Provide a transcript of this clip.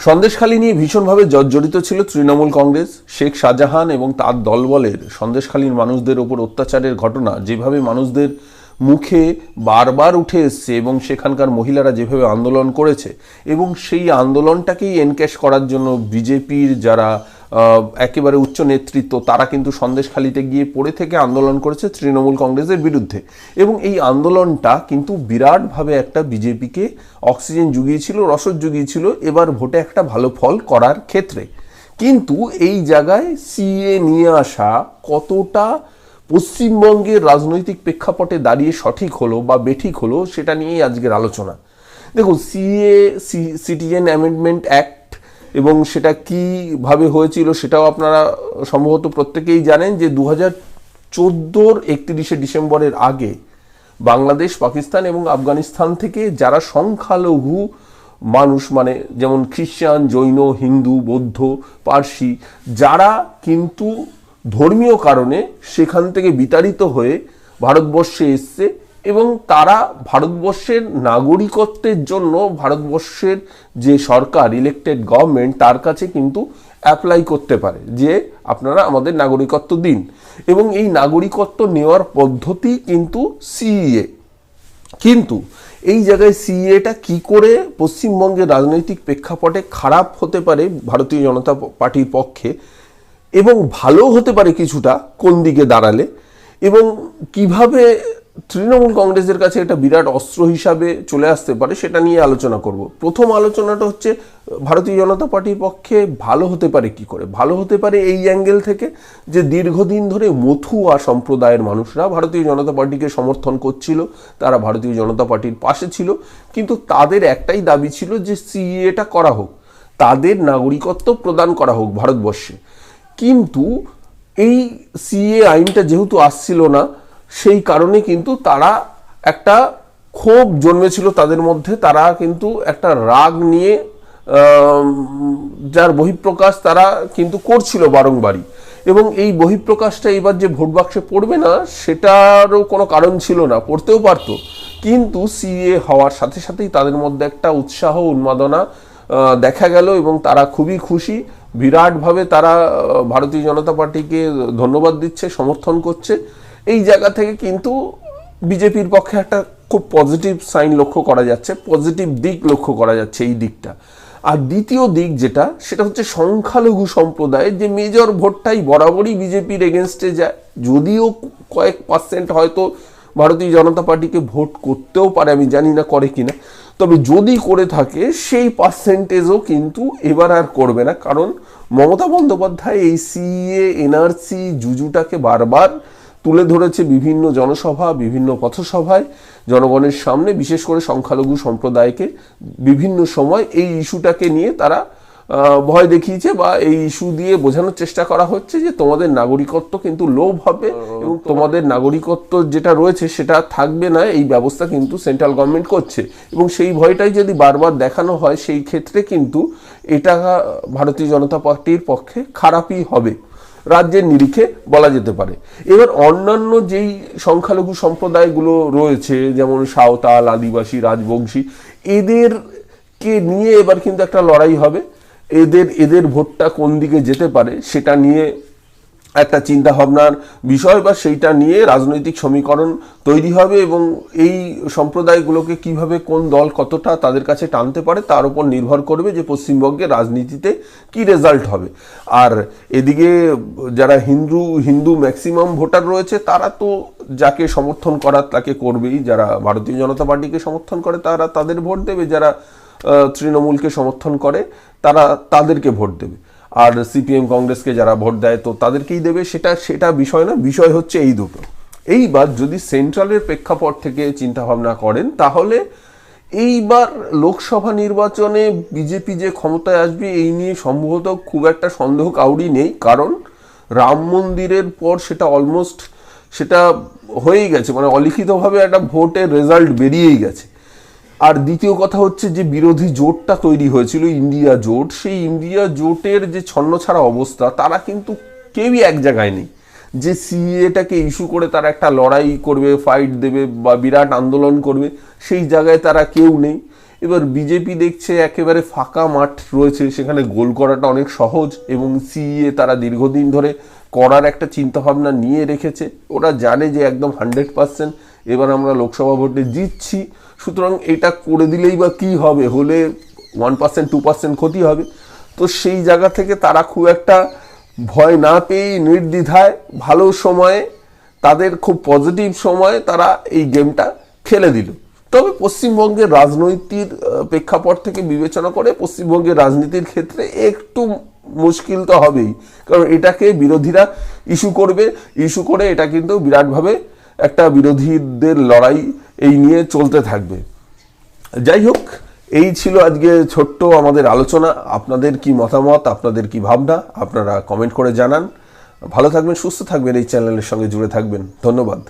সন্দেশখালী নিয়ে ভীষণভাবে জর্জরিত ছিল তৃণমূল কংগ্রেস। শেখ শাহজাহান এবং তার দলবলের সন্দেশখালীর মানুষদের ওপর অত্যাচারের ঘটনা যেভাবে মানুষদের মুখে বারবার উঠে এসছে এবং সেখানকার মহিলারা যেভাবে আন্দোলন করেছে এবং সেই আন্দোলনটাকেই এনক্যাশ করার জন্য বিজেপির যারা একেবারে উচ্চ নেতৃত্ব, তারা কিন্তু সন্দেশখালিতে গিয়ে পড়ে থেকে আন্দোলন করেছে তৃণমূল কংগ্রেসের বিরুদ্ধে। এবং এই আন্দোলনটা কিন্তু বিরাটভাবে একটা বিজেপিকে অক্সিজেন জুগিয়েছিল, রসদ জুগিয়েছিল, এবার ভোটে একটা ভালো ফল করার ক্ষেত্রে। কিন্তু এই জায়গায় সিএ নিয়ে আসা কতটা পশ্চিমবঙ্গের রাজনৈতিক প্রেক্ষাপটে দাঁড়িয়ে সঠিক হলো বা বেঠিক হলো, সেটা নিয়েই আজকের আলোচনা। দেখুন, সিএ সিটিজেন অ্যামেন্ডমেন্ট অ্যাক্ট এবং সেটা কীভাবে হয়েছিল সেটাও আপনারা সম্ভবত প্রত্যেকেই জানেন যে দু হাজার চোদ্দোর একত্রিশে ডিসেম্বরের আগে বাংলাদেশ, পাকিস্তান এবং আফগানিস্তান থেকে যারা সংখ্যালঘু মানুষ মানে যেমন খ্রিস্টান, জৈন, হিন্দু, বৌদ্ধ, পার্সি, যারা কিন্তু ধর্মীয় কারণে সেখান থেকে বিতাড়িত হয়ে ভারতবর্ষে এসছে এবং তারা ভারতবর্ষের নাগরিকত্বের জন্য ভারতবর্ষের যে সরকার ইলেকটেড গভর্নমেন্ট তার কাছে কিন্তু অ্যাপ্লাই করতে পারে যে আপনারা আমাদের নাগরিকত্ব দিন। এবং এই নাগরিকত্ব নেওয়ার পদ্ধতি কিন্তু সিইএ কিন্তু এই জায়গায় সিএটা কি করে পশ্চিমবঙ্গের রাজনৈতিক প্রেক্ষাপটে খারাপ হতে পারে ভারতীয় জনতা পার্টির পক্ষে এবং ভালো হতে পারে কিছুটা কোন দিকে দাঁড়ালে এবং কীভাবে তৃণমূল কংগ্রেসের কাছে এটা বিরাট অস্ত্র হিসাবে চলে আসতে পারে, সেটা নিয়ে আলোচনা করব। প্রথম আলোচনাটা হচ্ছে, ভারতীয় জনতা পার্টির পক্ষে ভালো হতে পারে কি করে? ভালো হতে পারে এই অ্যাঙ্গেল থেকে যে দীর্ঘদিন ধরে মথুয়া সম্প্রদায়ের মানুষরা ভারতীয় জনতা পার্টিকে সমর্থন করছিল, তারা ভারতীয় জনতা পার্টির পাশে ছিল, কিন্তু তাদের একটাই দাবি ছিল যে সিএটা করা হোক, তাদের নাগরিকত্ব প্রদান করা হোক ভারতবর্ষে। কিন্তু এই সিএ আইনটা যেহেতু আসছিল না সেই কারণে কিন্তু তারা একটা ক্ষোভ জন্মেছিল তাদের মধ্যে। তারা কিন্তু একটা রাগ নিয়ে যার বহিঃপ্রকাশ তারা কিন্তু করছিল বারংবারই। এবং এই বহিঃপ্রকাশটা এবার যে ভোট বাক্সে পড়বে না, সেটারও কোনো কারণ ছিল না, পড়তেও পারতো। কিন্তু সিএ হওয়ার সাথে সাথেই তাদের মধ্যে একটা উৎসাহ, উন্মাদনা দেখা গেল এবং তারা খুবই খুশি। বিরাটভাবে তারা ভারতীয় জনতা পার্টিকে ধন্যবাদ দিচ্ছে, সমর্থন করছে। এই জায়গা থেকে কিন্তু বিজেপির পক্ষে একটা খুব পজিটিভ সাইন লক্ষ্য করা যাচ্ছে পজিটিভ দিক লক্ষ্য করা যাচ্ছে এই দিকটা। আর দ্বিতীয় দিক যেটা, সেটা হচ্ছে সংখ্যালঘু সম্প্রদায়ের যে মেজর ভোটটাই বরাবরই বিজেপির এগেনস্টে যায়। যদিও কয়েক পার্সেন্ট হয়তো ভারতীয় জনতা পার্টিকে ভোট করতেও পারে, আমি জানি না করে কিনা। তবে যদি করে থাকে, সেই পার্সেন্টেজও কিন্তু এবার আর করবে না। কারণ মমতা বন্দ্যোপাধ্যায় এই সিএ এনআরসি জুজুটাকে বারবার তুলে ধরেছে বিভিন্ন জনসভা বিভিন্ন পথসভায়। জনগণের সামনে বিশেষ করে সংখ্যালঘু সম্প্রদায়কে বিভিন্ন সময় এই ইস্যুটাকে নিয়ে তারা ভয় দেখিয়েছে বা এই ইস্যু দিয়ে বোঝানোর চেষ্টা করা হচ্ছে যে তোমাদের নাগরিকত্ব কিন্তু লোভ হবে এবং তোমাদের নাগরিকত্ব যেটা রয়েছে সেটা থাকবে না এই ব্যবস্থা কিন্তু সেন্ট্রাল গভর্নমেন্ট করছে। এবং সেই ভয়টাই যদি বারবার দেখানো হয় সেই ক্ষেত্রে কিন্তু এটা ভারতীয় জনতা পার্টির পক্ষে খারাপই হবে। রাজ্যের নিরিখে বলা যেতে পারে। এবার অন্যান্য যেই সংখ্যালঘু সম্প্রদায়গুলো রয়েছে, যেমন সাঁওতাল, আদিবাসী, রাজবংশী এদেরকে নিয়ে এবার কিন্তু একটা লড়াই হবে? এদের এদের ভোটটা কোন দিকে যেতে পারে, সেটা নিয়ে একটা চিন্তা ভাবনার বিষয় বা সেইটা নিয়ে রাজনৈতিক সমীকরণ তৈরি হবে এবং এই সম্প্রদায়গুলোকে কীভাবে কোন দল কতটা তাদের কাছে টানতে পারে তার উপর নির্ভর করবে যে পশ্চিমবঙ্গের রাজনীতিতে কি রেজাল্ট হবে। আর এদিকে যারা হিন্দু হিন্দু ম্যাক্সিমাম ভোটার রয়েছে তারা তো যাকে সমর্থন করার তাকে করবেই, যারা ভারতীয় জনতা পার্টিকে সমর্থন করে তারা তাদের ভোট দেবে, যারা তৃণমূলকে সমর্থন করে তারা তাদেরকে ভোট দেবে। আর সিপিএম কংগ্রেসকে যারা ভোট দেয়, তো তাদেরকেই দেবে। সেটা সেটা বিষয় না, বিষয় হচ্ছে এই দুটো। এইবার যদি সেন্ট্রালের প্রেক্ষাপট থেকে চিন্তা ভাবনা করেন, তাহলে এইবার লোকসভা নির্বাচনে বিজেপি যে ক্ষমতায় আসবে, এই নিয়ে সম্ভবত খুব একটা সন্দেহ কাউরি নেই। কারণ রাম মন্দিরের পর সেটা অলমোস্ট সেটা হয়েই গেছে। মানে অলিখিতভাবে একটা ভোটের রেজাল্ট বেরিয়েই গেছে। আর দ্বিতীয় কথা হচ্ছে যে বিরোধী জোটটা তৈরি হয়েছিল, ইন্ডিয়া জোট। সেই ইন্ডিয়া জোটের যে ছন্নছাড়া অবস্থা, তারা কিন্তু কেউই এক জায়গায় নেই। যে সিএটাকে ইস্যু করে তারা একটা লড়াই করবে ফাইট দেবে বা বিরাট আন্দোলন করবে, সেই জায়গায় তারা কেউ নেই। এবার বিজেপি দেখছে একেবারে ফাঁকা মাঠ রয়েছে, সেখানে গোল করাটা অনেক সহজ এবং সিএ তারা দীর্ঘদিন ধরে করার একটা চিন্তাভাবনা নিয়ে রেখেছে। ওরা জানে যে একদম হান্ড্রেড পার্সেন্ট এবার আমরা লোকসভা ভোটে জিতছি। সুতরাং এটা করে দিলেই বা কি হবে? হলে ওয়ান পার্সেন্ট টু পার্সেন্ট ক্ষতি হবে। তো সেই জায়গা থেকে তারা খুব একটা ভয় না পেয়েই নির্দ্বিধায় ভালো সময়ে, তাদের খুব পজিটিভ সময়ে তারা এই গেমটা খেলে দিল। তবে পশ্চিমবঙ্গের রাজনৈতিক প্রেক্ষাপট থেকে বিবেচনা করে পশ্চিমবঙ্গের রাজনীতির ক্ষেত্রে একটু মুশকিল তো হবেই। কারণ এটাকে বিরোধীরা ইস্যু করবে। ইস্যু করে এটা কিন্তু বিরাটভাবে একটা বিরোধীদের লড়াই এই নিয়ে চলতে থাকবে। যাই হোক, এই ছিল আজকে ছোট্ট আমাদের আলোচনা। আপনাদের কি মতামত, আপনাদের কি ভাবনা, আপনারা কমেন্ট করে জানান। ভালো থাকবেন, সুস্থ থাকবেন, এই চ্যানেলের সঙ্গে জুড়ে থাকবেন। ধন্যবাদ।